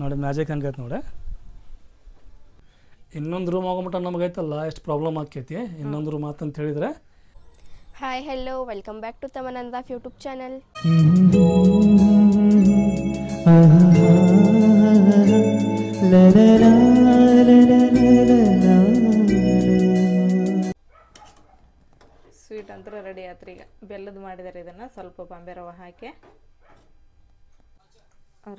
ನೋಡಿ ಮ್ಯಾಜಿಕ್ ಹಂಗೈತೆ ನೋಡಿ. ಇನ್ನೊಂದು ರೂಮ್ ಆಗೋಮಟ ನಮಗೈತಲ್ಲ ಎಷ್ಟು ಪ್ರಾಬ್ಲಮ್ ಆಕೈತಿ. ಇನ್ನೊಂದು ರೂಮ್ ಆತಂತ ಹೇಳಿದ್ರೆ. Hi hello welcome back to ತಮನಂದ YouTube channel sweet ಅಂತೂ ರೆಡಿ ಆತ್ರಿ ಈಗ ಬೆಲ್ಲದ ಮಾಡಿದಾರೆ ಇದನ್ನು ಸ್ವಲ್ಪ ಬಾಂಬೆ ರವೆ ಹಾಕಿ.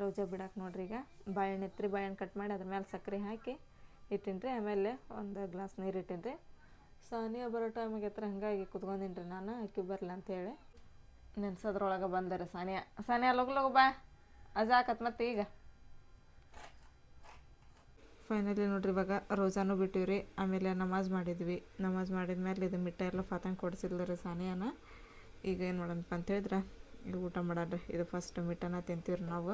ರೋಜಾ ಬಿಡಕ್ಕೆ ನೋಡ್ರಿ ಈಗ. ಬಾಳೆಹಣ್ಣು ಎತ್ರಿ, ಬಾಳೆಹಣ್ಣು ಕಟ್ ಮಾಡಿ ಅದ್ರ ಮೇಲೆ ಸಕ್ಕರೆ ಹಾಕಿ ಇಟ್ಟಿನ್ರಿ. ಆಮೇಲೆ ಒಂದು ಗ್ಲಾಸ್ ನೀರು ಇಟ್ಟಿನ್ರಿ. ಸಾನಿಯಾ ಬರೋ ಟೈಮಿಗೆ ಹತ್ರ ಹಂಗಾಗಿ ಕುತ್ಕೊಂಡಿನ್ರಿ ನಾನು, ಅಕ್ಕಿ ಬರಲ್ಲ ಅಂತೇಳಿ ನೆನ್ಸೋದ್ರೊಳಗೆ ಬಂದರೆ ಸಾನಿಯಾ. ಸಾನಿಯ, ಲಗು ಲಗು ಬಾ. ಅಜಾಕತ್ ಮತ್ತೆ ಈಗ. ಫೈನಲಿ ನೋಡ್ರಿ ಇವಾಗ ರೋಜಾನು ಬಿಟ್ಟಿವ್ರಿ. ಆಮೇಲೆ ನಮಾಜ್ ಮಾಡಿದ್ವಿ. ನಮಾಜ್ ಮಾಡಿದ ಮೇಲೆ ಇದು ಮಿಠ ಎಲ್ಲ ಫಾತಂಗೆ ಕೊಡಿಸಿದ್ಲು ರೀ ಸಾನಿಯಾನ. ಈಗ ಏನು ಮಾಡೋಣಪ್ಪ ಅಂತ ಹೇಳಿದ್ರೆ? ಇದು ಊಟ ಮಾಡಾಡ್ರಿ ಇದು ಫಸ್ಟ್ ಮಿಟ್ಟನ ತಿಂತೀವ್ರಿ ನಾವು.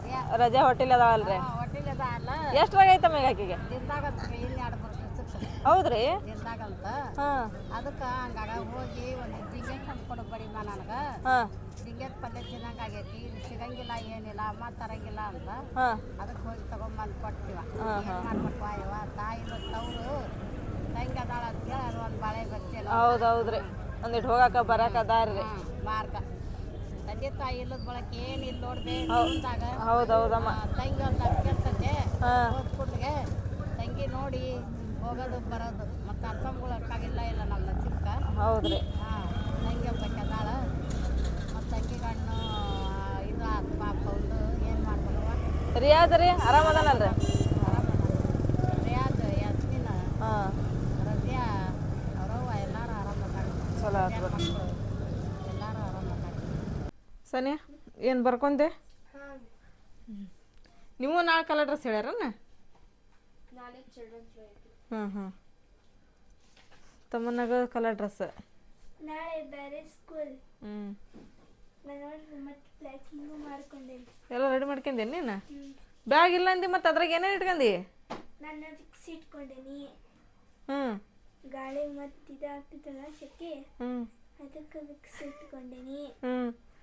ರಜೆ ಹೋಟೆಲ್ ಅದಾವಲ್ರಿ ಎಷ್ಟ್ರಾಗ ಐತಮ್ಮ ಈಗ ಆಕಿಗೆ? ಹೌದ್ರಿ? ದಿನದಾಗಂತ ಅದಕ್ಕೆ ಹಂಗಾಗ ಹೋಗಿ ಒಂದು ಜಿಂಗೆ ಕೊಡು ಬಡಿಮ್ಮ ನನಗೆ. ಜಿಂಗೆದ ಪಲ್ಯ ತಿನ್ನಂಗೆ ಆಗೈತಿ ಇಲ್ಲಿ ಸಿಗಂಗಿಲ್ಲ ಏನಿಲ್ಲ ಅಮ್ಮ ತರಂಗಿಲ್ಲ ಅಂತ. ಅದಕ್ಕೆ ಹೋಗಿ ತಗೊಂಬಂದು ಕೊಡ್ತೀವ ಏನು ಮಾಡ್ಬೇಕು ಅಯ್ಯವ ತಾಯಿ ತವರು ತಂಗಿ ಅದಾಳ ಅಂತ ಹೇಳಿ ಅದು ಒಂದು ಬಾಳೆ ಬರ್ತಿಲ್ಲ ಹೌದು ಹೌದ್ರಿ. ಒಂದಿಟ್ಟು ಹೋಗಾಕ ಬರಾಕ ಅದಾರ್ರಿ. ಮಾರ್ಗ. ತಂದೆ ತಾಯಿ ಇಲ್ಲದ ಬಳಕೆ ಏನಿಲ್ಲ ನೋಡ್ದೆ ಮುಂದಾಗ ಹೌದು ಹೌದಮ್ಮ ತಂಗಿ ಒಂದು ಅಕ್ಕಂತಂದೆ ಹಾಂ. ಹೋದ್ಕೂಡ್ಲಿಗೆ ತಂಗಿ ನೋಡಿ ಹೋಗೋದು ಬರೋದು ಮತ್ತು ಅರ್ಥಮ್ಗಳು ಅಕ್ಕಾಗಿಲ್ಲ ಇಲ್ಲ ನಮ್ಮ ಚಿಕ್ಕ ಹೌದ್ರಿ. ಹಾಂ ತಂಗಿ ಒಬ್ಬಾಕಿ ಅದಾಳ. ಮತ್ತು ತಂಗಿ ಗಣ್ಣು ಇದು ಪಾಪ ಒಂದು ಏನು ಮಾಡ್ಕೊಳ್ಳುವ ರಿಯಾದ ರೀ ಆರಾಮದಾನಲ್ರಿ ರಿಯಾಜ್ ಯಾಸ್ಮಿನ. ಹಾಂ. ರಜಿಯಾ ಅವರವ್ವ ಎಲ್ಲರೂ ಆರಾಮದಾಗ ಚಲೋ ಆರಾಮದಾಗ ಸನಿಯಾ ಏನು ಬರ್ಕೊಂಡೆ? ನೀವು ನಾಳೆ ಕಲರ್ ಡ್ರೆಸ್ ಹೇಳ್ಯಾರ ಹಾಂ ಹ್ಞೂ ತಮ್ಮನಾಗ ಕಲರ್ ಡ್ರೆಸ್ ನಾಳೆ ಬೇರೆ ಸ್ಕೂಲ್ ಎಲ್ಲ ರೆಡಿ ಮಾಡ್ಕೊಂಡೇನಿ ನೀನು? ಬ್ಯಾಗ್ ಇಲ್ಲ ಅಂದಿ ಮತ್ತೆ ಅದ್ರಾಗ ಏನೇನು ಇಟ್ಕೊಂಡಿ ನಾನು ಫಿಕ್ಸ್ ಇಟ್ಕೊಂಡೇನಿ ಹ್ಞೂ ಗಾಳಿ ಮತ್ತೆ ಶೆಕೆ ಹ್ಞೂ ಅದಕ್ಕೆ ಫಿಕ್ಸ್ ಇಟ್ಕೊಂಡೇನಿ ಹ್ಞೂ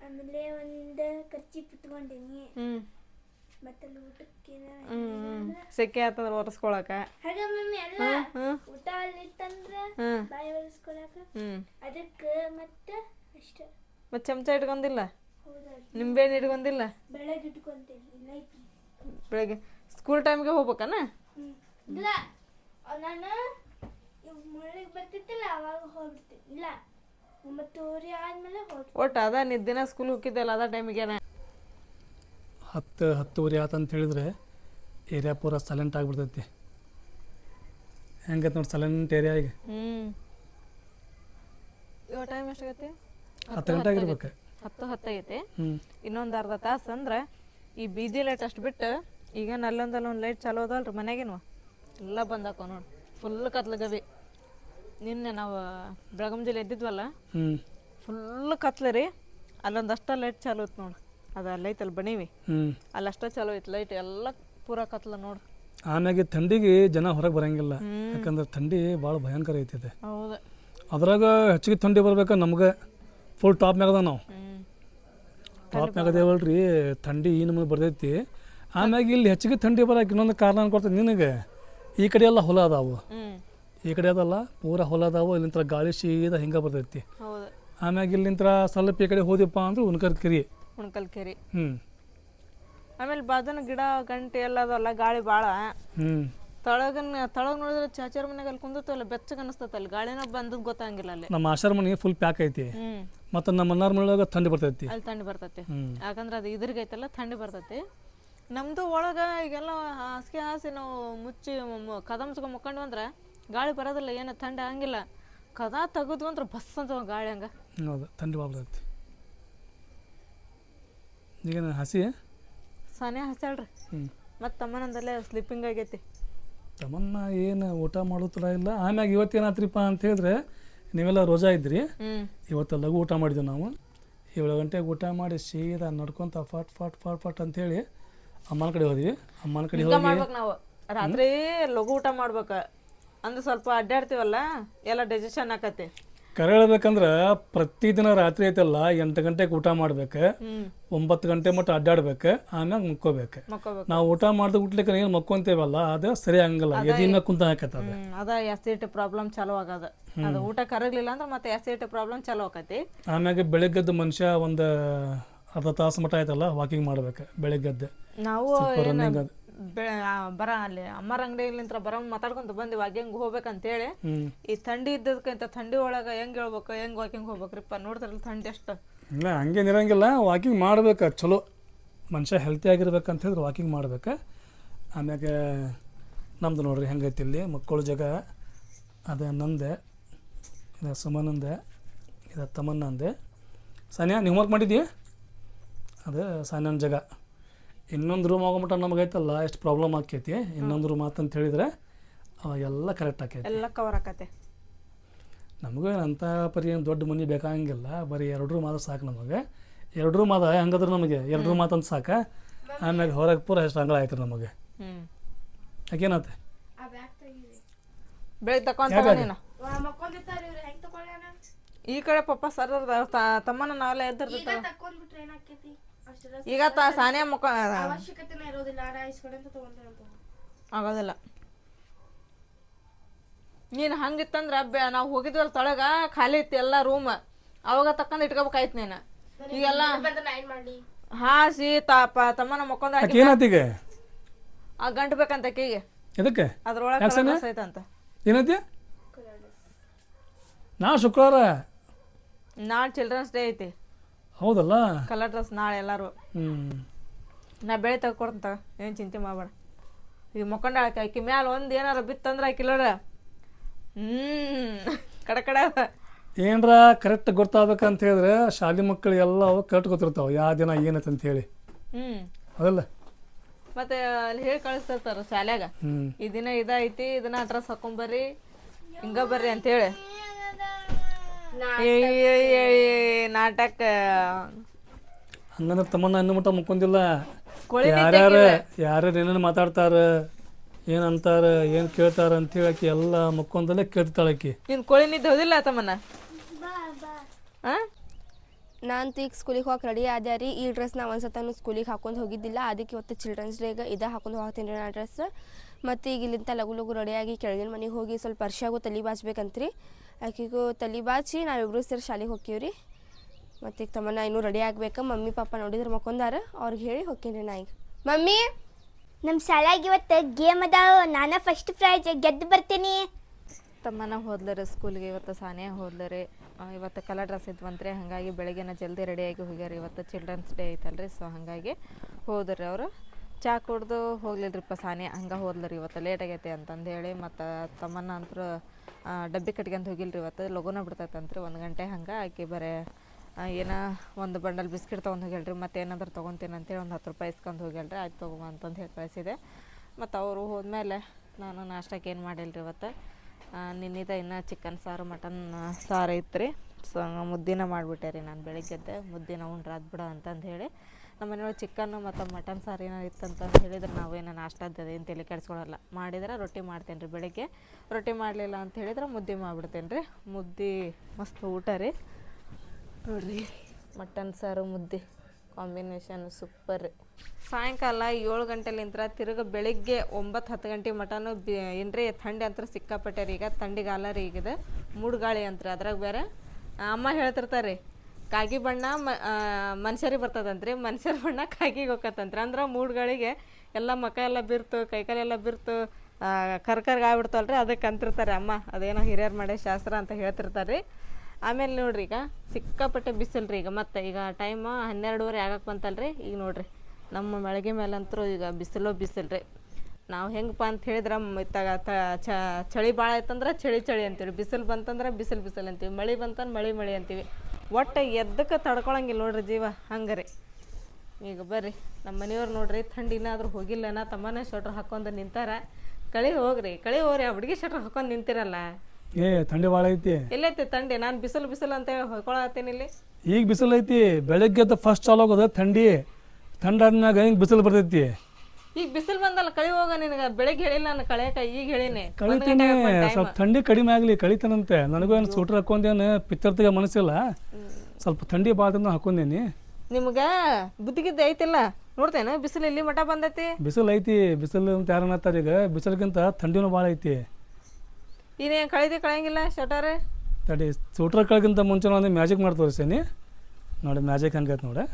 ಆಮೇಲೆ ಒಂದು ಕರ್ಚಿ ಇಟ್ಕೊಂಡೇನಿ. ಹ್ಞೂ ಮತ್ತೆ ಅಲ್ಲಿ ಊಟಕ್ಕೆ ಹ್ಞೂ ಸೆಕೆ ಆತಂದ್ರೆ ಒರೆಸ್ಕೊಳಕ? ಹಾಗೆ ಮಮ್ಮಿ ಎಲ್ಲ ಹ್ಞೂ ಊಟ ಅಲ್ಲಿ ಇತ್ತಂದ್ರ ಬಾಯಿ ಒರೆಸ್ಕೊಳಕ. ಹ್ಞೂ ಅದಕ್ಕೆ ಮತ್ತೆ ಅಷ್ಟೇ. ಮತ್ತು ಚಮಚ ಇಟ್ಕೊಂಡಿಲ್ಲ? ಹೌದಾ ನಿಂಬೆಹಣ್ಣು ಇಟ್ಕೊಂದಿಲ್ಲ ಬೆಳಗ್ಗೆ ಇಟ್ಕೊಂತೀನಿ ಇಲ್ಲ ಐತಿ ಬೆಳಗ್ಗೆ ಸ್ಕೂಲ್ ಟೈಮ್ಗೆ ಹೋಗ್ಬೇಕನ? ಹ್ಮ್. ಇಲ್ಲ ಅಹ್ ನಾನು ಮುಳ್ಳಿಗೆ ಬರ್ತಿತ್ತಿಲ್ಲ ಅವಾಗ ಹೋಗ್ಬಿಡ್ತೀನಿ. ಇಲ್ಲ. ಒಂಬತ್ತುವರೆ ಆದ್ಮೇಲೆ ಒಟ್ಟು ಅದ ನಿದ್ದಿನ ದಿನ ಸ್ಕೂಲ್ ಹೋಗಿದ್ದಲ್ಲ ಅದ ಟೈಮಿಗೆನ? ಹತ್ತು ಹತ್ತುವರೆ ಆತಂತ ಹೇಳಿದ್ರೆ ಏರಿಯಾ ಪೂರ ಸೈಲೆಂಟ್ ಆಗಿಬಿಡ್ತೈತಿ. ಹೆಂಗೈತೆ ನೋಡಿ ಸೈಲೆಂಟ್ ಏರಿಯಾ ಈಗ. ಹ್ಞೂ ಇವಾಗ ಟೈಮ್ ಎಷ್ಟಾಗೈತಿ? ಹತ್ತು ಗಂಟೆ ಆಗಿರ್ಬೇಕು. ಹತ್ತು ಹತ್ತಾಗೈತಿ ಹ್ಞೂ ಇನ್ನೊಂದು ಅರ್ಧ ತಾಸು ಅಂದ್ರೆ ಈ ಬೀದಿ ಲೈಟ್ ಅಷ್ಟು ಬಿಟ್ಟು ಈಗ ನಲ್ಲೊಂದಲ್ಲಿ ಒಂದು ಲೈಟ್ ಚಾಲೂ ಅದಲ್ರಿ ಮನೆಗೇನು ಎಲ್ಲ ಬಂದಾಕೋ ನೋಡಿ. ಫುಲ್ ಕತ್ಲಗವಿ. ನಿನ್ನೆ ನಾವು ಬೆಳಗಾಂ ಜಿಲ್ಲೆ ಎದ್ದಿದ್ವಲ್ಲ? ಹ್ಞೂ ಫುಲ್ ಕತ್ಲೆ ರೀ. ಅಲ್ಲೊಂದಷ್ಟ ಲೈಟ್ ಚಾಲು ಐತೆ ನೋಡು. ಅದು ಅಲ್ಲೈತಲ್ಲ ಬಣೀವಿ. ಹ್ಞೂ ಅಲ್ಲಷ್ಟ ಚಾಲು ಐತೆ ಲೈಟ್ ಎಲ್ಲ ಪೂರ ಕತ್ಲ ನೋಡು. ಆಮ್ಯಾಗೆ ಥಂಡಿಗೆ ಜನ ಹೊರಗೆ ಬರಂಗಿಲ್ಲ. ಯಾಕಂದ್ರೆ ಥಂಡಿ ಭಾಳ ಭಯಂಕರ ಐತಿದೆ ಹೌದು. ಅದ್ರಾಗ ಹೆಚ್ಚಿಗೆ ಥಂಡಿ ಬರ್ಬೇಕು ನಮ್ಗೆ. ಫುಲ್ ಟಾಪ್ ಮ್ಯಾಗದ ನಾವು. ಟಾಪ್ ಮ್ಯಾಗದೇವಲ್ರಿ ಥಂಡಿ ಈ ನಮಗೆ ಬರ್ತೈತಿ. ಆಮ್ಯಾಗ ಇಲ್ಲಿ ಹೆಚ್ಚಿಗೆ ಥಂಡಿ ಬರಕ್ಕೆ ಇನ್ನೊಂದು ಕಾರಣ ಅನ್ಕೊಡ್ತೈತಿ ನಿನಗೆ. ಈ ಕಡೆ ಎಲ್ಲ ಹೊಲ ಅದಾವು. ಈ ಕಡೆ ಅದಲ್ಲ ಪೂರ ಹೊಲ ಅದಾವು ಇಲ್ಲಿಂತ್ರ ಗಾಳಿ ಸೀದಾ ಹಿಂಗೆ ಬರ್ತೈತಿ. ಆಮ್ಯಾಗ ಇಲ್ಲಿಂತ್ರ ಸ್ವಲ್ಪ ಈ ಕಡೆ ಹೋದಿಪ್ಪ ಅಂದ್ರೆ ಉಣ್ಕಲ್ ಕೆರಿ ಉಣ್ಕಲ್ ಕೆರಿ ಹ್ಞೂ ಆಮೇಲೆ ಬಾಜನ ಗಿಡ ಗಂಟೆ ಎಲ್ಲ ಅದಲ್ಲ ಗಾಳಿ ಭಾಳ. ಹ್ಞೂ ತಳಗನ್ನ ತಳಗ ನೋಡಿದ್ರೆ ಚಾಚಾರ ಮನೆಗೆ ಅಲ್ಲಿ ಅಲ್ಲ ಬೆಚ್ಚಗೆ ಅನಿಸ್ತೈತೆ ಅಲ್ಲಿ ಗಾಳಿನ ಬಂದದ್ದು ಗೊತ್ತಾಗಿಲ್ಲ ಅಲ್ಲಿ. ನಮ್ಮ ಆಶ್ರಮ ಮನೆ ಫುಲ್ ಪ್ಯಾಕ್ ಐತಿ. ಮತ್ತು ನಮ್ಮ ಅನ್ನಾರ ಮನೆಯೊಳಗೆ ಥಂಡಿ ಬರ್ತೈತಿ. ಅಲ್ಲಿ ಥಂಡಿ ಬರ್ತೈತಿ. ಯಾಕಂದ್ರೆ ಅದು ಇದ್ರಿಗೈತಲ್ಲ ಥಂಡಿ ಬರ್ತೈತಿ. ನಮ್ಮದು ಒಳಗೆ ಈಗೆಲ್ಲ ಹಾಸಿಗೆ ಹಾಸಿ ನಾವು ಮುಚ್ಚಿ ಮ- ಕದ ಮುಚ್ಕೊಂಡು ಮುಕ್ಕೊಂಡು ಅಂದ್ರೆ ಗಾಳಿ ಬರೋದಿಲ್ಲ ಏನು ಥಂಡ ಹಂಗಿಲ್ಲ ಕದಾ ತೆಗೆದು ಅಂದ್ರೆ ಬಸ್ ಅಂತ ಗಾಳಿ ಹಂಗೆ. ಹೌದು ಥಂಡಿ ಈಗ ಹಸಿ? ಸಾನೆ ಹಚ್ಚಾಳ್ರಿ ಹ್ಞೂ ಮತ್ತು ತಮ್ಮನಂದಲ್ಲೇ ಸ್ಲಿಪ್ಪಿಂಗ್ ಆಗೈತಿ. ತಮ್ಮನ್ನ ಏನು ಊಟ ಮಾಡೋತರ ಇಲ್ಲ. ಆಮ್ಯಾಗ ಇವತ್ತೇನಾತ್ರಿಪ್ಪ ಅಂತ ಹೇಳಿದ್ರೆ ನೀವೆಲ್ಲ ರೋಜಾ ಇದ್ರಿ. ಇವತ್ತು ಲಘು ಊಟ ಮಾಡಿದ್ವಿ ನಾವು. ಏಳು ಗಂಟೆಗೆ ಊಟ ಮಾಡಿ ಸೀದಾ ನಡ್ಕೊತ ಫಟ್ ಫಟ್ ಫಟ್ ಫಟ್ ಅಂತೇಳಿ ಅಮ್ಮನ ಕಡೆ ಹೋದ್ವಿ. ಅಮ್ಮನ ಕಡೆ ಹಿಂಗ ನಾವು. ರಾತ್ರಿ ಲಘು ಊಟ ಮಾಡ್ಬೇಕು. ಅಂದ್ರೆ ಸ್ವಲ್ಪ ಅಡ್ಡಾಡ್ತೀವಲ್ಲ ಎಲ್ಲ ಡೈಜೆಷನ್ ಆಕತಿ ಕರೆ ಹೇಳ್ಬೇಕಂದ್ರೆ ಪ್ರತಿದಿನ ರಾತ್ರಿ ಐತಲ್ಲ ಎಂಟು ಗಂಟೆಗೆ ಊಟ ಮಾಡ್ಬೇಕು ಒಂಬತ್ತು ಗಂಟೆ ಮಟ್ಟ ಅಡ್ಡಾಡ್ಬೇಕು ಆಮ್ಯಾಗ ಮುಕ್ಕೋಬೇಕು. ಮಕ್ಕೋಬೇಕು. ನಾವು ಊಟ ಮಾಡ್ದ ಉಟ್ಲಿಕ್ಕೆ ಏನು ಮಕ್ಕೊಂತೇವಲ್ಲ ಅದು ಸರಿ ಆಗಂಗಿಲ್ಲ ಎದಿನ ಕುಂತ ಹಾಕತ್ತದ ಅದ. ಅದ ಆಸಿಡ್ ಪ್ರಾಬ್ಲಮ್ ಚಾಲೂ ಆಗದ. ಅದು ಊಟ ಕರಗ್ಲಿಲ್ಲ ಅಂದ್ರೆ ಮತ್ತೆ ಆಸಿಡ್ ಪ್ರಾಬ್ಲಮ್ ಚಾಲೂ ಆಕತಿ. ಆಮ್ಯಾಗ ಬೆಳಗ್ಗೆದ್ದು ಮನುಷ್ಯ ಒಂದು ಅರ್ಧ ತಾಸು ಮಟ್ಟ ಆಯ್ತಲ್ಲ ವಾಕಿಂಗ್ ಮಾಡ್ಬೇಕು ಬೆಳಗ್ಗೆದ್ದು. ನಾವು ಬೆ- ಬರ ಅಲ್ಲಿ ಅಮ್ಮರ ಅಂಗಡಿಲಿಂತ್ರ ಬರ ಮಾತಾಡ್ಕೊಂತ ಬಂದಿ ವಾಕಿಂಗ್ ಹೋಗ್ಬೇಕಂತೇಳಿ ಹೇಳಿ ಈ ಥಂಡಿ ಇದ್ದದಕ್ಕಿಂತ ಥಂಡಿ ಒಳಗೆ ಹೆಂಗ್ ಹೇಳ್ಬೇಕು ಹೆಂಗ್ ವಾಕಿಂಗ್ ಹೋಗ್ಬೇಕ್ರಿಪ್ಪ? ನೋಡ್ತಾರಲ್ಲ ಥಂಡಿ ಎಷ್ಟು ಇಲ್ಲ ಹಂಗೇನಿರಂಗಿಲ್ಲ ವಾಕಿಂಗ್ ಮಾಡ್ಬೇಕು ಚಲೋ. ಮನುಷ್ಯ ಹೆಲ್ತಿ ಆಗಿರ್ಬೇಕಂತ ಹೇಳಿದ್ರೆ ವಾಕಿಂಗ್ ಮಾಡ್ಬೇಕು. ಆಮ್ಯಾಗ ನಮ್ದು ನೋಡ್ರಿ ಹೆಂಗೈತಿ ಇಲ್ಲಿ ಮಕ್ಕಳು ಜಾಗ. ಅದ ನಂದೆ ಇದು ಸುಮನಂದೆ ಇದು ತಮ್ಮನಂದೆ ಸಾನ್ಯಾ ನೀವು ವರ್ಕ್ ಮಾಡಿದ್ದೀಯ ಅದು ಸಾನ್ಯನ ಜಾಗ. ಇನ್ನೊಂದು ರೂಮ್ ಹೋಗೋಮಟ ನಮಗೈತಲ್ಲ ಎಷ್ಟು ಪ್ರಾಬ್ಲಮ್ ಆಕೈತಿ? ಇನ್ನೊಂದು ರೂಮ್ ಆತಂತ ಹೇಳಿದ್ರೆ ಎಲ್ಲ ಕರೆಕ್ಟ್ ಆಕೈತಿ. ಎಲ್ಲ ಕವರ್ ಆಕತೆ. ನಮಗೂ ಅಂತ ಪರಿ ಏನು ದೊಡ್ಡ ಮನೆ ಬೇಕಾಗಂಗಿಲ್ಲ ಬರೀ ಎರಡು ರೂಮ್ ಆದ್ರೆ ಸಾಕು ನಮಗೆ. ಎರಡು ರೂಮ್ ಅದ ಹಂಗಂದ್ರೆ ನಮಗೆ ಎರಡು ರೂಮ್ ಆತಂತ ಸಾಕ. ಆಮ್ಯಾಗ ಹೊರಗೆ ಪೂರ ಎಷ್ಟು ಅಂಗಳ ಆಯ್ತು ನಮಗೆ. ಹ್ಮ್. ಯಾಕೇನತ್ತೆ ಬೆಳಿಗ್ಗೆ ಈ ಕಡೆ ಪಪ್ಪ ಸರ್ ತಮ್ಮನ ನಾವೆಲ್ಲ ಎದ್ದಿರ್ತಾವ ಈಗ ತ ಸಾನೆ ಮುಖ ಅವಶ್ಯಕತೆನೇ ಇರೋದಿಲ್ಲ. ಆಗೋದಿಲ್ಲ. ನೀನು ಹಂಗಿತ್ತಂದ್ರ ಬೆ ನಾವು ಹೋಗಿದ್ವಲ್ಲ ತೊಳಗ ಖಾಲಿ ಇತ್ತು ಎಲ್ಲ ರೂಮ್ ಅವಾಗ ತಕ್ಕಂದ್ ಇಟ್ಕೋಬೇಕಾಯ್ತು ನೀನು. ಈಗೆಲ್ಲ ಹಾಸಿ ತಾಪ ತಮ್ಮನ ಮುಖಂದ ಯಾಕೆ ಏನಾಯ್ತು ಆ ಗಂಟು ಬೇಕಂತ ಕೀಗೆ ಇದಕ್ಕೆ ಅದ್ರೊಳಗೆ ಅಂತ? ಐತಂತ. ಏನೈತಿ? ನಾ ಶುಕ್ರವಾರ. ನಾಳೆ ಚಿಲ್ಡ್ರನ್ಸ್ ಡೇ ಐತಿ. ಹೌದಲ್ಲ? ಕಲರ್ ಡ್ರೆಸ್ ನಾಳೆ ಎಲ್ಲಾರು. ಹ್ಞೂ ನಾ ಬೆಳೆ ತಗೊಡ್ತಂತ ಏನು ಚಿಂತೆ ಮಾಡಬೇಡ. ಈಗ ಮುಖಂಡ ಆಕಿ ಮ್ಯಾಲ ಒಂದು ಏನಾರ ಬಿತ್ತಂದ್ರ ಆಕಿಲ್ಲರ ಹ್ಮ್. ಕಡೆ ಕಡೆ. ಏನರ ಕರೆಕ್ಟ್ ಗೊತ್ತಾಗ್ಬೇಕಂತ ಹೇಳಿದ್ರೆ ಶಾಲೆ ಮಕ್ಕಳು ಎಲ್ಲ ಅವು ಕರೆಕ್ಟ್ ಗೊತ್ತಿರ್ತಾವೆ ಯಾವ ದಿನ ಏನೈತೆ ಅಂತ ಹೇಳಿ. ಹ್ಮ್. ಹೌದಲ್ಲ ಮತ್ತೆ ಅಲ್ಲಿ ಹೇಳಿ ಕಳಿಸ್ತಿರ್ತಾರ ಶಾಲ್ಯಾಗ. ಈ ದಿನ ಇದೈತಿ ಇದನ್ನ ಡ್ರೆಸ್ ಹಾಕೊಂಬರ್ರಿ ಹಿಂಗ ಬರ್ರಿ ಅಂತೇಳಿ ನಾಟಕ. ಹಂಗಂದ್ರೆ ತಮ್ಮನ್ನ ಅನ್ನ ಮಟ್ಟ ಮುಕ್ಕೊಂದಿಲ್ಲ. ಯಾರ್ಯಾರ ಯಾರ್ಯಾರು ಏನೇನು ಮಾತಾಡ್ತಾರ ಏನು ಅಂತಾರ ಏನು ಕೇಳ್ತಾರ ಅಂತ ಹೇಳಕ್ಕೆ ಎಲ್ಲ ಮುಕ್ಕೊಂದಲ್ಲೇ ಕೇಳ್ತಾಳೆ ಆಕಿ. ನಿನ್ ಕೋಳಿ ನಿದ್ದೆ ಹೋದಿಲ್ಲ ತಮ್ಮನ ಆ? ನಾನು ಈಗ ಸ್ಕೂಲಿಗೆ ಹೋಗಕ್ಕೆ ರೆಡಿ ಆದ್ಯಾ ರೀ. ಈ ಡ್ರೆಸ್ ನಾ ಒಂದ್ಸತನು ಸ್ಕೂಲಿಗೆ ಹಾಕೊಂಡು ಹೋಗಿದ್ದಿಲ್ಲ. ಅದಕ್ಕೆ ಇವತ್ತು ಚಿಲ್ಡ್ರನ್ಸ್ ಡೇಗೆ ಇದ ಹಾಕೊಂಡು ಹೋಗ್ತೀನಿ ರೀ ನಾ ಡ್ರೆಸ್ ಮತ್ತು ಈಗ ಇಲ್ಲಿಂದ ಲಘು ಲಗು ರೆಡಿಯಾಗಿ ಕೆಳಗಿನ ಮನೆಗೆ ಹೋಗಿ ಸ್ವಲ್ಪ ಅರ್ಶಾಗೂ ತಲೆ ಬಾಚ್ಬೇಕಂತ್ರಿ. ಆಕೆಗೂ ತಲೆ ಬಾಚಿ ನಾವಿಬ್ಬರು ಸೇರಿ ಶಾಲೆಗೆ ಹೋಗ್ತೀವಿ ರೀ ಮತ್ತು ಈಗ ತಮ್ಮನ ಇನ್ನೂ ರೆಡಿ ಆಗ್ಬೇಕು. ಮಮ್ಮಿ ಪಾಪ ನೋಡಿದ್ರೆ ಮಕ್ಕೊಂದಾರ. ಅವ್ರಿಗೆ ಹೇಳಿ ಹೋಗ್ತೀನಿ ರೀ ನಾ ಈಗ. ಮಮ್ಮಿ! ನಮ್ಮ ಶಾಲೆಗೆ ಇವತ್ತು ಗೇಮ್ ಅದಾವ. ನಾನು ಫಸ್ಟ್ ಪ್ರೈಜ್ ಗೆದ್ದು ಬರ್ತೀನಿ. ತಮ್ಮನ ಹೋದ್ಲರ ಸ್ಕೂಲ್ಗೆ ಇವತ್ತು ಸಾನಿಯಾ ಹೋದ್ಲರಿ. ಇವತ್ತು ಕಲರ್ ಡ್ರೆಸ್ ಇದ್ವಂತ್ರಿ. ಹಾಗಾಗಿ ಬೆಳಗ್ಗೆನ ಜಲ್ದಿ ರೆಡಿಯಾಗಿ ಹೋಗ್ಯಾರ. ಇವತ್ತು ಚಿಲ್ಡ್ರನ್ಸ್ ಡೇ ಐತಲ್ರಿ. ಸೊ ಹಾಗಾಗಿ ಹೋದ್ರಿ ಅವರು. ಚಾ ಕುಡ್ದು ಹೋಗ್ಲಿಲ್ರಿಪ್ಪ ಸಾನೆ. ಹಂಗೆ ಹೋದ್ಲರಿ ಇವತ್ತು ಲೇಟ್ ಆಗೈತೆ ಅಂತಂದು ಹೇಳಿ ಮತ್ತು ತಮ್ಮನ್ನ ಅಂತೂ ಡಬ್ಬಿ ಕಟ್ಕೊಂತ ಹೋಗಿಲ್ರಿ ಇವತ್ತು. ಲಗೂನ ಬಿಡ್ತೈತಂತ್ರಿ ಒಂದು ಗಂಟೆ ಹಂಗೆ ಆಕಿ ಬರೇ ಏನೋ ಒಂದು ಬಂಡಲ್ ಬಿಸ್ಕಿಟ್ ತೊಗೊಂಡು ಹೋಗ್ಯಾಳ್ರಿ, ಮತ್ತು ಏನಾದರೂ ತೊಗೊತೀನಿ ಅಂತೇಳಿ ಒಂದು ಹತ್ತು ರೂಪಾಯಿ ಇಸ್ಕೊಂಡು ಹೋಗ್ಯಾಳ್ರಿ. ಆಯ್ತು ತೊಗೊಂಬ ಅಂತಂದು ಹೇಳಿ ಕಳಿಸಿದೆ. ಮತ್ತು ಅವರು ಹೋದ್ಮೇಲೆ ನಾನು ನಾಷ್ಟಕ್ಕೆ ಏನು ಮಾಡಿಲ್ರಿ ಇವತ್ತು? ನಿನ್ನಿದ ಇನ್ನು ಚಿಕನ್ ಸಾರು ಮಟನ್ ಸಾರು ಐತ್ರಿ. ಸೊ, ಮುದ್ದಿನ ಮಾಡಿಬಿಟ್ಟೆ ರೀ ನಾನು ಬೆಳಿಗ್ಗೆದ್ದೆ. ಮುದ್ದಿನ ಉಂಡ್ರಾದ್ಬಿಡ ಅಂತಂದು ಹೇಳಿ ನಮ್ಮ ಮನೆಯೊಳಗೆ ಚಿಕನ್ನು ಮತ್ತು ಮಟನ್ ಸಾರು ಏನೋ ಇತ್ತಂತ ಹೇಳಿದ್ರೆ ನಾವೇನು ನಾಷ್ಟದ್ದು ಏನು ತಲೆ ಕೆಡಿಸ್ಕೊಳಲ್ಲ. ಮಾಡಿದ್ರೆ ರೊಟ್ಟಿ ಮಾಡ್ತೇನೆ ರೀ ಬೆಳಗ್ಗೆ. ರೊಟ್ಟಿ ಮಾಡಲಿಲ್ಲ ಅಂತ ಹೇಳಿದ್ರೆ ಮುದ್ದೆ ಮಾಡಿಬಿಡ್ತೇನೆ ರೀ. ಮುದ್ದೆ ಮಸ್ತ್ ಊಟ ರೀ. ನೋಡ್ರಿ, ಮಟನ್ ಸಾರು, ಮುದ್ದೆ ಕಾಂಬಿನೇಷನ್ ಸೂಪರ್ ರೀ. ಸಾಯಂಕಾಲ ಏಳು ಗಂಟೆಲಿಂತ್ರ ತಿರುಗ ಬೆಳಿಗ್ಗೆ ಒಂಬತ್ತು ಹತ್ತು ಗಂಟೆ ಮಟನು ಬಿ ಏನ್ರಿ ಥಂಡಿ ಅಂತ ಸಿಕ್ಕಾಪಟ್ಟೆ ರೀ. ಈಗ ಥಂಡಿಗಾಲ ರೀ ಈಗಿದೆ. ಮೂಡ್ಗಾಳಿ ಅಂತ ಅದ್ರಾಗ ಬೇರೆ. ಅಮ್ಮ ಹೇಳ್ತಿರ್ತಾರೆ ಕಾಗಿ ಬಣ್ಣ ಮನುಷ್ಯರಿಗೆ ಬರ್ತದಂತ್ರಿ. ಮನುಷ್ಯರ ಬಣ್ಣ ಕಾಗಿಗೆ ಹೋಗತ್ತಂತ್ರಿ ಅಂದ್ರೆ ಮೂಡ್ಗಳಿಗೆ ಎಲ್ಲ ಮಕ ಎಲ್ಲ ಬಿರ್ತು ಕೈಕಾಲೆಲ್ಲ ಬಿರ್ತು ಕರ್ಕರ್ಗೆ ಆಗ್ಬಿಡ್ತಲ್ರಿ ಅದಕ್ಕೆ ಅಂತಿರ್ತಾರೆ. ಅಮ್ಮ, ಅದೇನೋ ಹಿರಿಯರು ಮಾಡೋ ಶಾಸ್ತ್ರ ಅಂತ ಹೇಳ್ತಿರ್ತಾರೆ ರೀ ಆಮೇಲೆ ನೋಡ್ರಿ ಈಗ ಸಿಕ್ಕಾಪಟ್ಟೆ ಬಿಸಿಲು ರೀ ಈಗ. ಮತ್ತೆ ಈಗ ಟೈಮ್ ಹನ್ನೆರಡುವರೆ ಆಗಕ್ಕೆ ರೀ ಈಗ ನೋಡ್ರಿ, ನಮ್ಮ ಮಳೆಗೆ ಮೇಲಂತರೂ ಈಗ ಬಿಸಿಲೋ ಬಿಸಿಲು ರೀ ನಾವು ಹೆಂಗಪ್ಪ ಅಂತ ಹೇಳಿದ್ರೆ ಇತ್ತಾಗ ತ ಚಳಿ ಭಾಳ ಆಯ್ತಂದ್ರೆ ಚಳಿ ಚಳಿ ಅಂತೀವಿ. ಬಿಸಿಲು ಬಂತಂದ್ರೆ ಬಿಸಿಲು ಬಿಸಿಲು ಅಂತೀವಿ. ಮಳೆ ಬಂತಂದ್ರೆ ಮಳೆ ಮಳೆ ಅಂತೀವಿ. ಒಟ್ಟು ಎದ್ದಕ್ಕೆ ತಡ್ಕೊಳಂಗಿಲ್ಲ ನೋಡ್ರಿ ಜೀವ ಹಂಗೆ ರೀ ಈಗ ಬರ್ರಿ ನಮ್ಮ ಮನೆಯವ್ರು ನೋಡ್ರಿ ಥಂಡಿನಾದ್ರೂ ಹೋಗಿಲ್ಲನ ತಮ್ಮನೇ ಸ್ವೆಟ್ರ್ ಹಾಕೊಂಡು ನಿಂತಾರ. ಕಳಿ ಹೋಗ್ರಿ ಕಳಿ ಹೋಗ್ರಿ ಆ ಹುಡುಗಿ ಸ್ವೆಟ್ರ್ ಹಾಕೊಂಡು ನಿಂತಿರಲ್ಲ. ಏ ಥಂಡಿ ಭಾಳ ಐತಿ. ಎಲ್ಲೈತಿ ಥಂಡಿ? ನಾನು ಬಿಸಿಲು ಬಿಸಿಲು ಅಂತೇಳಿ ಹೊಯ್ಕೊಳತ್ತೀನಿ ಇಲ್ಲಿ. ಈಗ ಬಿಸಿಲು ಐತಿ ಬೆಳಗ್ಗೆ ಫಸ್ಟ್ ಚಾಲು ಆಗೋದ ಥಂಡಿ. ಥಂಡಾದ್ಮ್ಯಾಗ ಹಿಂಗೆ ಬಿಸಿಲು ಬರ್ತೈತಿ? ಈಗ ಬಿಸಿಲು ಬಂದಲ್ಲ ಕಳಿ ಹೋಗ ನಿನಗೆ. ಬೆಳಿಗ್ಗೆ ಹೇಳಿಲ್ಲ ನಾನು ಕಳೆಯಕ ಈಗ ಹೇಳಿನಿ. ಕಳಿತೀನಿ. ಸ್ವಲ್ಪ ಥಂಡಿ ಕಡಿಮೆ ಆಗಲಿ ಕಳಿತಾನಂತೆ. ನನಗೂ ಏನು ಸೂಟ್ರ್ ಹಾಕೊಂಡೇನು ಪಿತ್ತರ್ತಿಗೆ ಮನಸ್ಸಿಲ್ಲ. ಸ್ವಲ್ಪ ಥಂಡಿ ಭಾಳ ಹಾಕೊಂಡೇನಿ ನಿಮ್ಗ ಬುದ್ಧಿಗಿದ್ದ ಐತಿಲ್ಲ? ನೋಡ್ತೇನೆ ಬಿಸಿಲು ಇಲ್ಲಿ ಮಠ ಬಂದೈತಿ? ಬಿಸಿಲು ಐತಿ ಬಿಸಿಲು ಅಂತ ಯಾರು ಅನ್ನತ್ತಾರೆ ಈಗ. ಬಿಸಿಲಿಗಿಂತ ಥಂಡಿನೂ ಭಾಳ ಐತಿ. ಇನ್ನೇನು ಕಳಿದೆ ಕಳೆಯಂಗಿಲ್ಲ ಶಟರ್? ತಡಿ ಸೂಟ್ರ್ ಕಳಗಿಂತ ಮುಂಚೆ ಒಂದು ಮ್ಯಾಜಿಕ್ ಮಾಡಿ ತೋರಿಸ್ತೀನಿ. ನೋಡಿ ಮ್ಯಾಜಿಕ್ ಹಂಗೈತೆ ನೋಡಿ.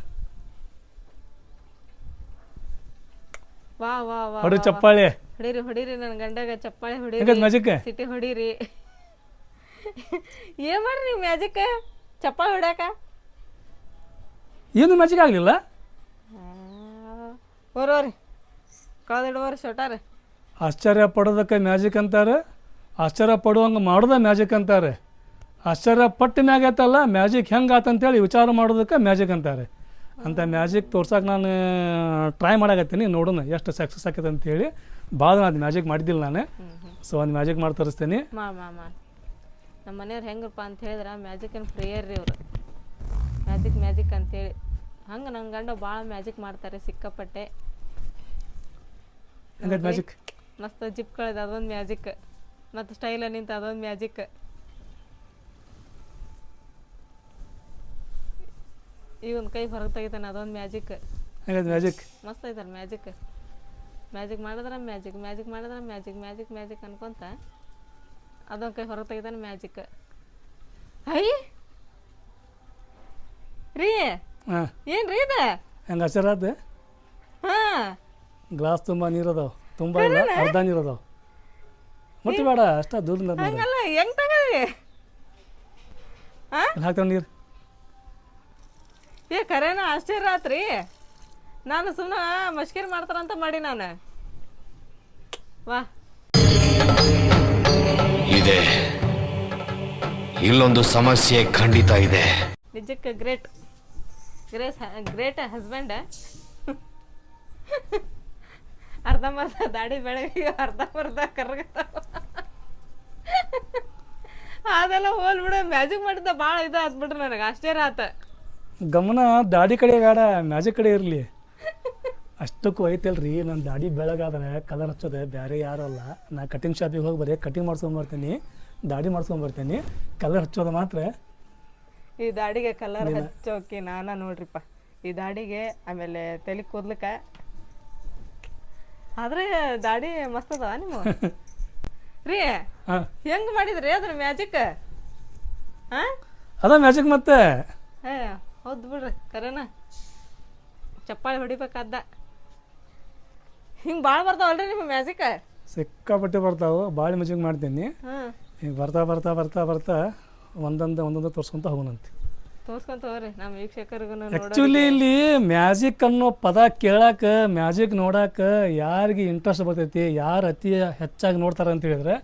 ವಾ ವಾ ವಾ ಹೊಡಿ ಚಪ್ಪಾಳೆ. ಹೊಡೀರಿ ಹೊಡೀರಿ ನನ್ನ ಗಂಡಾಗ ಚಪ್ಪಾಳೆ ಹೊಡೀರಿ. Magic city ಹೊಡೀರಿ. ಏನ್ ಮಾಡ್ರಿ ನೀವು ಮ್ಯಾಜಿಕ್ ಚಪ್ಪಾಳೆ ಹೊಡ್ಯಾಕ? ಏನು ಮ್ಯಾಜಿಕ್ ಆಗ್ಲಿಲ್ಲ? ಬರೋರಿ ಕಳೆದಿಡುವರಿ ಸೊಟಾರ ಆಶ್ಚರ್ಯ ಪಡೋದಕ್ಕೆ ಮ್ಯಾಜಿಕ್ ಅಂತಾರೆ. ಆಶ್ಚರ್ಯ ಪಡುವಂಗೆ ಮಾಡೋದ ಮ್ಯಾಜಿಕ್ ಅಂತಾರೆ. ಆಶ್ಚರ್ಯ ಪಟ್ಟಿನಾಗೈತಲ್ಲ ಮ್ಯಾಜಿಕ್ ಹೆಂಗೆ ಆತಂತೇಳಿ ವಿಚಾರ ಮಾಡೋದಕ್ಕೆ ಮ್ಯಾಜಿಕ್ ಅಂತಾರೆ. ಅಂತ ಮ್ಯಾಜಿಕ್ ತೋರ್ಸಕ್ಕೆ ನಾನು ಟ್ರೈ ಮಾಡಾಕತ್ತೀನಿ. ನೋಡೋಣ ಎಷ್ಟು ಸಕ್ಸಸ್ ಆಕೈತೆ ಅಂತೇಳಿ. ಭಾಳ ಅದು ಮ್ಯಾಜಿಕ್ ಮಾಡಿದ್ದಿಲ್ಲ ನಾನು. ಸೊ ಒಂದು ಮ್ಯಾಜಿಕ್ ಮಾಡಿ ತೋರಿಸ್ತೀನಿ. ಮಾ ಮಾ ಮಾ. ನಮ್ಮ ಮನೆಯವ್ರು ಹೆಂಗಪ್ಪ ಅಂತ ಹೇಳಿದ್ರೆ ಮ್ಯಾಜಿಕ್ ಏನು ಪ್ರೇಯರ್ ರೀ ಇವರು. ಮ್ಯಾಜಿಕ್ ಮ್ಯಾಜಿಕ್ ಅಂತೇಳಿ. ಹಂಗೆ ನನ್ನ ಗಂಡ ಭಾಳ ಮ್ಯಾಜಿಕ್ ಮಾಡ್ತಾರೆ ಸಿಕ್ಕಾಪಟ್ಟೆ. ಮ್ಯಾಜಿಕ್? ಮಸ್ತ್ ಜಿಪ್ ಕಳೆದ ಅದೊಂದು ಮ್ಯಾಜಿಕ್. ಮತ್ತು ಸ್ಟೈಲ ನಿಂತ ಅದೊಂದು ಮ್ಯಾಜಿಕ್. ಈ ಒಂದು ಕೈ ಹೊರಗೆ ತೆಗಿತಾನೆ ಅದೊಂದು ಮ್ಯಾಜಿಕ್ ಮ್ಯಾಜಿಕ್ ಮಸ್ತ್ ಐತಲ್ಲ ಮ್ಯಾಜಿಕ್ ಮ್ಯಾಜಿಕ್ ಮಾಡಿದ್ರೆ ಮ್ಯಾಜಿಕ್ ಮ್ಯಾಜಿಕ್ ಮಾಡಿದ್ರೆ ಮ್ಯಾಜಿಕ್ ಮ್ಯಾಜಿಕ್ ಮ್ಯಾಜಿಕ್ ಅನ್ಕೊಂತ ಅದೊಂದು ಕೈ ಹೊರಗೆ ತೆಗಿತಾನೆ ಮ್ಯಾಜಿಕ್ ಐ ರೀ! ಹಾಂ. ಏನು ರೀ ಇದು? ಹೆಂಗೆ ಆಶ್ಚರ್ಯ ಹಾಂ. ಗ್ಲಾಸ್ ತುಂಬ ನೀರು ತುಂಬಾ ಇಲ್ಲ ಅರ್ಧ ನೀರು ಅದಾವ. ಮುಟ್ಟಿ ಬೇಡ ಅಷ್ಟ ದೂರ. ಹಂಗಲ್ಲ ಹೆಂಗ್ ತಗದ್ರಿ ಹಾಕ್ತಾವ ನೀರು? ಏ ಕರೆನ ಆಶ್ಚರ್ಯ ಆತ್ರಿ ನಾನು ಸುಮ್ಮನೆ ಮಶ್ಕೇರಿ ಮಾಡ್ತಾರಂತ ಮಾಡಿ ನಾನು. ವಾ. ಇದೆ. ಇಲ್ಲೊಂದು ಸಮಸ್ಯೆ ಖಂಡಿತ ಇದೆ. ನಿಜಕ್ಕೆ ಗ್ರೇಟ್. Grace great husband. ಅರ್ಧಂಬರ್ಧ ದಾಡಿ ಬೆಳಗ್ಗೆ ಅರ್ಧಂಬರ್ಧ ಕರ್ಗತಾವ ಅದೆಲ್ಲ ಹೋಲ್ ಬಿಡು ಮ್ಯಾಜಿಕ್ ಮಾಡಿದ್ದ ಭಾಳ ಇದು ಆತ್ಬಿಟ್ರಿ ನನಗೆ. ಆಶ್ಚರ್ಯ ಆತ ಗಮನ ದಾಡಿ ಕಡೆ ಬೇಡ ಮ್ಯಾಜಿಕ್ ಕಡೆ ಇರಲಿ. ಅಷ್ಟಕ್ಕೂ ಐತಲ್ರಿ ನನ್ನ ದಾಡಿ ಬೆಳಗಾದ್ರೆ ಕಲರ್ ಹಚ್ಚೋದೆ ಬೇರೆ ಯಾರೂ ಅಲ್ಲ. ನಾ ಕಟಿಂಗ್ ಶಾಪಿಗೆ ಹೋಗಿ ಬರೀ ಕಟಿಂಗ್ ಮಾಡ್ಸ್ಕೊಂಬರ್ತೀನಿ ದಾಡಿ ಮಾಡ್ಸ್ಕೊಂಬರ್ತೀನಿ ಕಲರ್ ಹಚ್ಚೋದು ಮಾತ್ರ. ಈ ದಾಡಿಗೆ ಕಲರ್ ಹಚ್ಚೋಕೆ ನಾನ ನೋಡ್ರಿಪ್ಪ. ಈ ದಾಡಿಗೆ ಆಮೇಲೆ ತಲೆ ಕೂದ್ಲಕ್ಕ. ಆದ್ರೆ ದಾಡಿ ಮಸ್ತ್ ಅದಾವ ನಿಮ್ಮ ರೀ ಹಾಂ. ಹೆಂಗ್ ಮಾಡಿದ್ರಿ ಅದ್ರ ಮ್ಯಾಜಿಕ್? ಹಾ? ಅದ ಮ್ಯಾಜಿಕ್ ಮತ್ತೆ. ಹೌದು ಬಿಡ್ರಿ ಕರೆನ. ಚಪ್ಪಾಳಿ ಹೊಡಿಬೇಕಾದ ಹಿಂಗೆ ಭಾಳ ಬರ್ತಾವಲ್ರಿ ನಿಮ್ಮ ಮ್ಯಾಜಿಕ್? ಸಿಕ್ಕಾಪಟ್ಟೆ ಬರ್ತಾವೆ ಭಾಳ ಮ್ಯಾಜಿಕ್ ಮಾಡ್ತೀನಿ. ಹಾಂ. ಈಗ ಬರ್ತಾ ಬರ್ತಾ ಬರ್ತಾ ಬರ್ತಾ ಒಂದೊಂದು ಒಂದೊಂದು ತೋರ್ಸ್ಕೊಂತ ಹೋಗೋಣಂತೆ. ತೋರ್ಸ್ಕೊಂತ ಹೋಗ್ರಿ ನಮ್ಮ ವೀಕ್ಷಕರಿಗೂ ಆ್ಯಕ್ಚುಲಿ ಇಲ್ಲಿ ಮ್ಯಾಜಿಕ್ ಅನ್ನೋ ಪದ ಕೇಳಾಕ ಮ್ಯಾಜಿಕ್ ನೋಡಾಕ ಯಾರಿಗೆ ಇಂಟ್ರೆಸ್ಟ್ ಬರ್ತೈತಿ ಯಾರು ಅತಿ ಹೆಚ್ಚಾಗಿ ನೋಡ್ತಾರೆ ಅಂತ ಹೇಳಿದ್ರೆ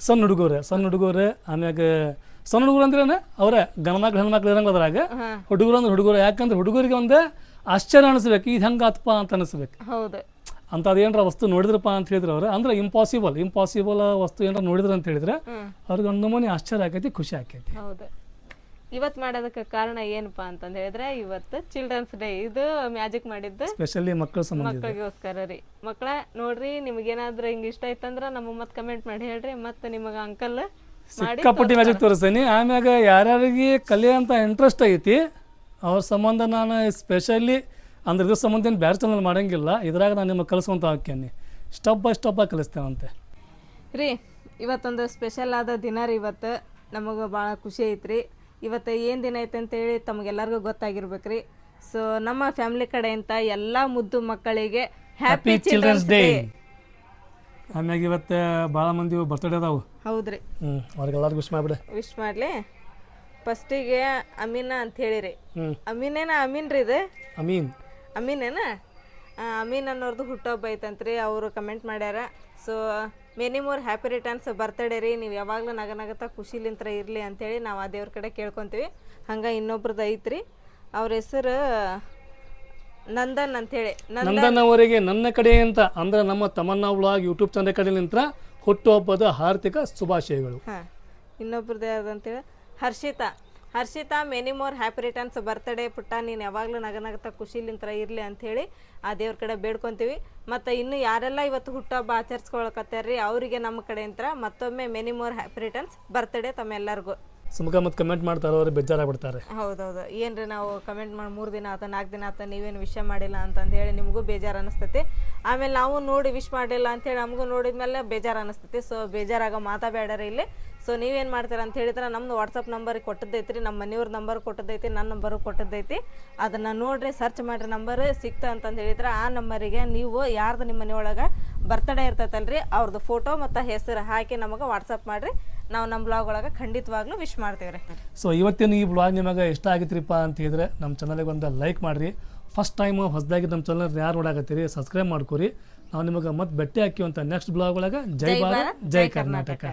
ಸಣ್ಣ ಹುಡುಗರು ಸಣ್ಣ ಹುಡುಗರು ಆಮ್ಯಾಗ ಸಣ್ಣ ಹುಡುಗರು ಅಂದ್ರೇನೆ? ಅವರೇ ಗಣಮಕ್ಳು ಹೆಣ್ಮಕ್ಳು ಇರಂಗ ಅದ್ರಾಗ. ಹುಡುಗರು ಅಂದ್ರೆ ಹುಡುಗರು. ಯಾಕಂದ್ರೆ ಹುಡುಗರಿಗೆ ಒಂದು ಆಶ್ಚರ್ಯ ಅನಿಸ್ಬೇಕು. ಇದು ಹೆಂಗೆ ಆತಪ್ಪ ಅಂತ ಅನಿಸ್ಬೇಕು. ಹೌದು. ಅಂತ ಅದೇನಾರ ವಸ್ತು ನೋಡಿದ್ರಪ್ಪ ಅಂತ ಹೇಳಿದ್ರೆ ಅವ್ರ. ಅಂದ್ರೆ ಇಂಪಾಸಿಬಲ್ ಇಂಪಾಸಿಬಲ್ ವಸ್ತು ಏನಾರ ನೋಡಿದ್ರ ಅಂತ ಹೇಳಿದ್ರೆ. ಅವ್ರಿಗೆ ಒಂದು ನಮೂನಿ ಆಶ್ಚರ್ಯ ಆಕೈತಿ ಖುಷಿ ಆಕೈತಿ. ಇವತ್ತು ಮಾಡೋದಕ್ಕೆ ಕಾರಣ ಏನಪ್ಪಾ ಅಂತಂದು ಹೇಳಿದ್ರೆ ಇವತ್ತು ಚಿಲ್ಡ್ರನ್ಸ್ ಡೇ ಇದು ಮ್ಯಾಜಿಕ್ ಮಾಡಿದ್ದು ಸ್ಪೆಷಲಿ ಮಕ್ಕಳ. ಮಕ್ಕಳಿಗೋಸ್ಕರ ರೀ. ಮಕ್ಕಳ ನೋಡ್ರಿ ನಿಮ್ಗೇನಾದ್ರೂ ಹಿಂಗೆ ಇಷ್ಟ ಆಯ್ತಂದ್ರೆ ನಮ್ಮ ಮತ್ತೆ ಕಮೆಂಟ್ ಮಾಡಿ ಹೇಳ್ರಿ ಮತ್ತೆ ನಿಮಗೆ ಅಂಕಲ್ ಸಿಕ್ಕಾಪಟ್ಟಿ ಮ್ಯಾಜಿಕ್ ತೋರಿಸ್ತೀನಿ. ಆಮ್ಯಾಗ ಯಾರ್ಯಾರಿಗೆ ಕಲಿಯೋಂಥ ಇಂಟ್ರೆಸ್ಟ್ ಐತಿ ಅವ್ರ ಸಂಬಂಧ ನಾನು ಸ್ಪೆಷಲಿ ಅಂದ್ರೆ ಇದ್ರ ಸಂಬಂಧ ಏನು ಬೇರೆ ಚಾನಲ್ ಮಾಡಂಗಿಲ್ಲ. ಇದ್ರಾಗ ನಾನು ನಿಮಗೆ ಕಲಿಸುವಂತ ಹಾಕ್ಯನಿ. ಸ್ಟೆಪ್ ಬೈ ಸ್ಟೆಪ್ ಆಗಿ ಕಲಿಸ್ತೇವಂತೆ. ರೀ ಇವತ್ತೊಂದು ಸ್ಪೆಷಲ್ ಆದ ದಿನ ರೀ ಇವತ್ತು. ನಮಗೆ ಭಾಳ ಖುಷಿ ಐತ್ರಿ. ಇವತ್ತು ಏನು ದಿನ ಐತೆ ಅಂತೇಳಿ ತಮಗೆಲ್ಲರಿಗೂ ಗೊತ್ತಾಗಿರ್ಬೇಕ್ರಿ. ಸೊ ನಮ್ಮ ಫ್ಯಾಮಿಲಿ ಕಡೆಯಿಂದ ಎಲ್ಲ ಮುದ್ದು ಮಕ್ಕಳಿಗೆ ಹ್ಯಾಪಿ ಚಿಲ್ಡ್ರನ್ಸ್ ಡೇ ಆಮ್ಯಾಗ ಇವತ್ತು ಭಾಳ ಮಂದಿ ಬರ್ತಡೇ ಅದಾವು. ಹೌದ್ರಿ. ಹ್ಞೂ ಅವ್ರಿಗೆಲ್ಲರಿಗೂ ವಿಶ್ ಮಾಡಿಬಿಡಿ. ವಿಶ್ ಮಾಡಲಿ. ಫಸ್ಟಿಗೆ ಅಮೀನಾ ಅಂತ ಹೇಳಿರಿ. ಹ್ಞೂ ಅಮೀನೇನ ಅಮೀನ್ ರೀ ಇದು? ಅಮೀನ್. ಅಮೀನೇನಾ? ಅಮೀನ್ ಅನ್ನೋರ್ದು ಹುಟ್ಟುಹಬ್ಬ ಐತಂತ್ರಿ ಅವರು ಕಮೆಂಟ್ ಮಾಡ್ಯಾರ. So many more happy returns birthday ರೀ. ನೀವು ಯಾವಾಗಲೂ ನಗ ನಗತ ಖುಷಿಲಿಂತ್ರ ಇರಲಿ ಅಂತೇಳಿ ನಾವು ಆ ದೇವ್ರ ಕಡೆ ಕೇಳ್ಕೊತೀವಿ. ಹಂಗೆ ಇನ್ನೊಬ್ರದ್ದು ಐತ್ರಿ. ಅವ್ರ ಹೆಸರು ನಂದನ್ ಅಂತೇಳಿ. ನಂದನ್ ಅವರಿಗೆ ನನ್ನ ಕಡೆ ಅಂತ ಅಂದ್ರೆ ನಮ್ಮ ತಮನ್ನಾ ವ್ಲಾಗ್ ಯೂಟ್ಯೂಬ್ ಚಾನಲ್ ಕಡೆಯಿಂದ ಹುಟ್ಟುಹಬ್ಬದ ಹಾರ್ದಿಕ ಶುಭಾಶಯಗಳು. ಇನ್ನೊಬ್ರದ್ದು ಯಾವ್ದು ಅಂತೇಳಿ Harshita. Harshita many more happy returns birthday ಪುಟ್ಟ, ನೀನು ಯಾವಾಗಲೂ ನಗನಗತ ಖುಷಿಲಿಂತ್ರ ಇರಲಿ ಅಂಥೇಳಿ ಆ ದೇವ್ರ ಕಡೆ ಬೇಡ್ಕೊತೀವಿ. ಮತ್ತು ಇನ್ನು ಯಾರೆಲ್ಲ ಇವತ್ತು ಹುಟ್ಟಹಬ್ಬ ಆಚರಿಸ್ಕೊಳಕತ್ತಾರ್ರಿ ಅವರಿಗೆ ನಮ್ಮ ಕಡೆಯಿಂದ ಮತ್ತೊಮ್ಮೆ many more happy returns birthday ತಮ್ಮೆಲ್ಲರಿಗೂ. ಸುಮಕ ಮತ್ತು ಕಮೆಂಟ್ ಮಾಡ್ತಾರೆ ಅವ್ರು ಬೇಜಾರಾಗ್ಬಿಡ್ತಾರೆ. ಹೌದೌದು. ಏನ್ರಿ ನಾವು ಕಮೆಂಟ್ ಮಾಡಿ ಮೂರು ದಿನ ಆತ, ನಾಲ್ಕು ದಿನ ಆತ, ನೀವೇನು ವಿಷಯ ಮಾಡಿಲ್ಲ ಅಂತಂದು ಹೇಳಿ ನಿಮಗೂ ಬೇಜಾರು ಅನಿಸ್ತೈತಿ. ಆಮೇಲೆ ನಾವು ನೋಡಿ ವಿಶ್ ಮಾಡಿಲ್ಲ ಅಂತೇಳಿ ನಮಗೂ ನೋಡಿದ್ಮೇಲೆ ಬೇಜಾರು ಅನಿಸ್ತೈತಿ. ಸೊ ಬೇಜಾರಾಗ ಮಾತಾಬೇಡ್ರಿ ಇಲ್ಲಿ. ಸೊ ನೀವೇನು ಮಾಡ್ತೀರ ಅಂತ ಹೇಳಿದ್ರೆ ನಮ್ದು ವಾಟ್ಸಪ್ ನಂಬರ್ ರೀ ನಮ್ಮ ಮನೆಯವ್ರ ನಂಬರ್ ಕೊಟ್ಟದ್ದೈತಿ ನನ್ನ ನಂಬರು ಕೊಟ್ಟದ್ದೈತಿ. ಅದನ್ನು ನೋಡ್ರಿ ಸರ್ಚ್ ಮಾಡಿರಿ ನಂಬರ್ ಸಿಕ್ತ ಅಂತಂದು ಹೇಳಿದ್ರೆ ಆ ನಂಬರಿಗೆ ನೀವು ಯಾರ್ದು ನಿಮ್ಮ ಮನೆಯೊಳಗೆ ಬರ್ತಡೇ ಇರ್ತೈತಲ್ರಿ ಅವ್ರದ್ದು ಫೋಟೋ ಮತ್ತು ಹೆಸರು ಹಾಕಿ ನಮಗೆ ವಾಟ್ಸಪ್ ಮಾಡಿರಿ. ನಾವು ನಮ್ಮ ಬ್ಲಾಗ್ ಒಳಗೆ ಖಂಡಿತವಾಗ್ಲೂ ವಿಶ್ ಮಾಡ್ತೀವಿ ರೀ ಸೊ ಇವತ್ತಿನ ಈ ಬ್ಲಾಗ್ ನಿಮಗೆ ಇಷ್ಟ ಆಗಿತ್ರಿಪ್ಪ ಅಂತ ಹೇಳಿದ್ರೆ ನಮ್ಮ ಚಾನಲ್ಗೆ ಒಂದು ಲೈಕ್ ಮಾಡಿರಿ. ಫಸ್ಟ್ ಟೈಮ್ ಹೊಸದಾಗಿ ನಮ್ಮ ಚಾನಲ್ ಯಾರು ನೋಡಾಕತ್ತೀರಿ ಸಬ್ಸ್ಕ್ರೈಬ್ ಮಾಡ್ಕೊರಿ. ನಾವು ನಿಮಗೆ ಮತ್ತೆ ಭೇಟಿ ಹಾಕಿವಂಥ ನೆಕ್ಸ್ಟ್ ಬ್ಲಾಗ್ ಒಳಗೆ. ಜೈ ಭಾರತ್ ಜೈ ಕರ್ನಾಟಕ.